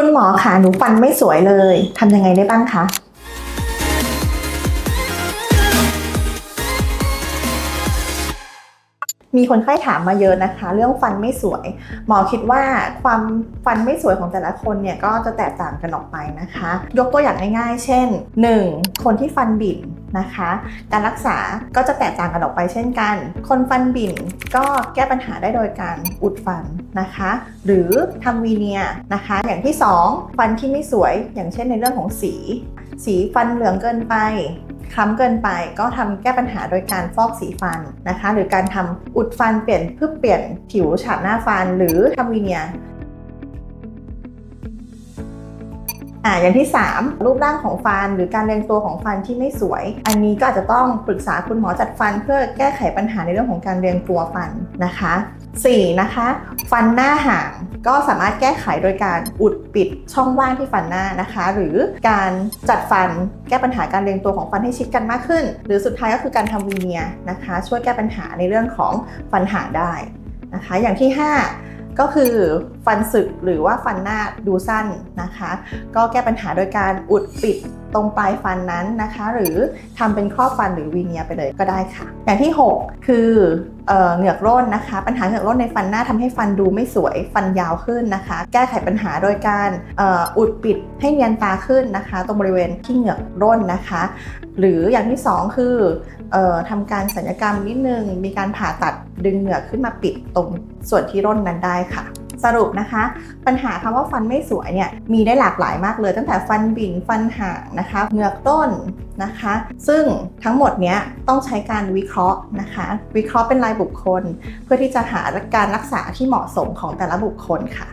คุณหมอคะหนูฟันไม่สวยเลยทำยังไงได้บ้างคะมีคนไข้ถามมาเยอะนะคะ เรื่องฟันไม่สวย หมอคิดว่าความฟันไม่สวยของแต่ละคนเนี่ยก็จะแตกต่างกันออกไปนะคะ ยกตัวอย่างง่ายๆ เช่น 1. คนที่ฟันบิ่น นะคะ การรักษาก็จะแตกต่างกันออกไปเช่นกัน คนฟันบิ่นก็แก้ปัญหาได้โดยการอุดฟันนะคะ หรือทำวีเนียนะคะ อย่างที่ 2 ฟันที่ไม่สวยอย่างเช่นในเรื่องของสี สีฟันเหลืองเกินไปคล้ำเกินไปก็ทำแก้ปัญหาโดยการฟอกสีฟันนะคะ หรือการทำอุดฟันเปลี่ยนเพื่อเปลี่ยนผิวฉาบหน้าฟัน หรือทำวีเนีย อ่าอย่างที่ 3 รูปร่างของฟัน หรือการเรียงตัวของฟันที่ไม่สวย อันนี้ก็อาจจะต้องปรึกษาคุณหมอจัดฟัน เพื่อแก้ไขปัญหาในเรื่องของการเรียงตัวฟันนะคะ 4. นะคะ ฟันหน้าห่างก็สามารถแก้ไขโดยการอุดปิดช่องว่างที่ฟันหน้านะคะ หรือการจัดฟันแก้ปัญหาการเรียงตัวของฟันให้ชิดกันมากขึ้น หรือสุดท้ายก็คือการทำวีเนียนะคะ ช่วยแก้ปัญหาในเรื่องของฟันห่างได้นะคะ อย่างที่ 5 ก็คือ ฟันสึกหรือว่าฟันหน้าดูสั้นนะคะ ก็แก้ปัญหาโดยการอุดปิดตรงปลายฟันนั้นนะคะ หรือทำเป็นครอบฟันหรือวีเนียไปเลยก็ได้ค่ะ อย่างที่ 6 คือเอ่อเหงือกร่นนะคะ ปัญหาเหงือกร่นในฟันหน้าทำให้ฟันดูไม่สวยฟันยาวขึ้นนะคะ แก้ไขปัญหาโดยการอ,อ,อุดปิดให้เนียนตาขึ้นนะคะ ตรงบริเวณที่เหงือกร่นนะคะ หรืออย่างที่ 2 คือเอ่อทำการศัลยกรรมนิดนึงมีการผ่าตัดดึงเหงือกขึ้นมาปิดตรงส่วนที่ร่นนั้นได้ค่ะ สรุปนะคะ ปัญหาคำว่าฟันไม่สวยเนี่ยมีได้หลากหลายมากเลย ตั้งแต่ฟันบิ่นฟันห่างนะคะเหงือกต้นนะคะ ซึ่งทั้งหมดเนี้ยต้องใช้การวิเคราะห์นะคะ วิเคราะห์เป็นรายบุคคล เพื่อที่จะหาการรักษาที่เหมาะสมของแต่ละบุคคลค่ะ